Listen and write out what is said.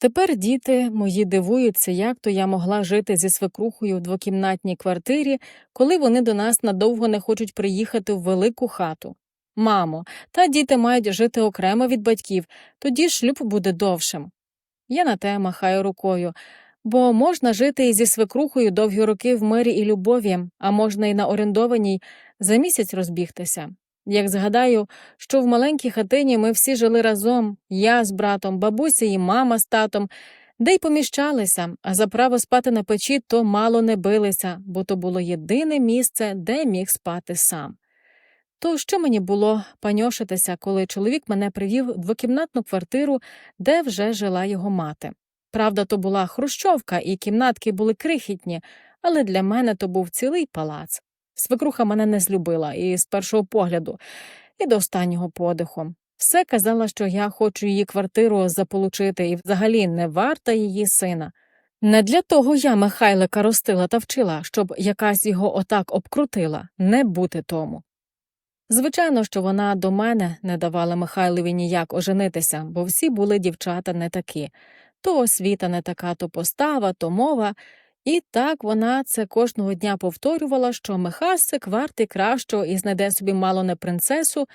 Тепер діти мої дивуються, як то я могла жити зі свекрухою в двокімнатній квартирі, коли вони до нас надовго не хочуть приїхати в велику хату. Мамо, та діти мають жити окремо від батьків, тоді шлюб буде довшим. Я на те махаю рукою, бо можна жити і зі свекрухою довгі роки в мирі і любові, а можна і на орендованій за місяць розбігтися. Як згадаю, що в маленькій хатині ми всі жили разом, я з братом, бабуся і мама з татом, де й поміщалися, а за право спати на печі то мало не билися, бо то було єдине місце, де міг спати сам. То що мені було паньошитися, коли чоловік мене привів в двокімнатну квартиру, де вже жила його мати. Правда, то була хрущовка, і кімнатки були крихітні, але для мене то був цілий палац. Свекруха мене не злюбила і з першого погляду, і до останнього подиху. Все казала, що я хочу її квартиру заполучити і взагалі не варта її сина. Не для того я Михайлика ростила та вчила, щоб якась його отак обкрутила, не бути тому. Звичайно, що вона до мене не давала Михайлові ніяк оженитися, бо всі були дівчата не такі то освіта не така, то постава, то мова. І так вона це кожного дня повторювала, що Михасик вартий кращого і знайде собі мало не принцесу,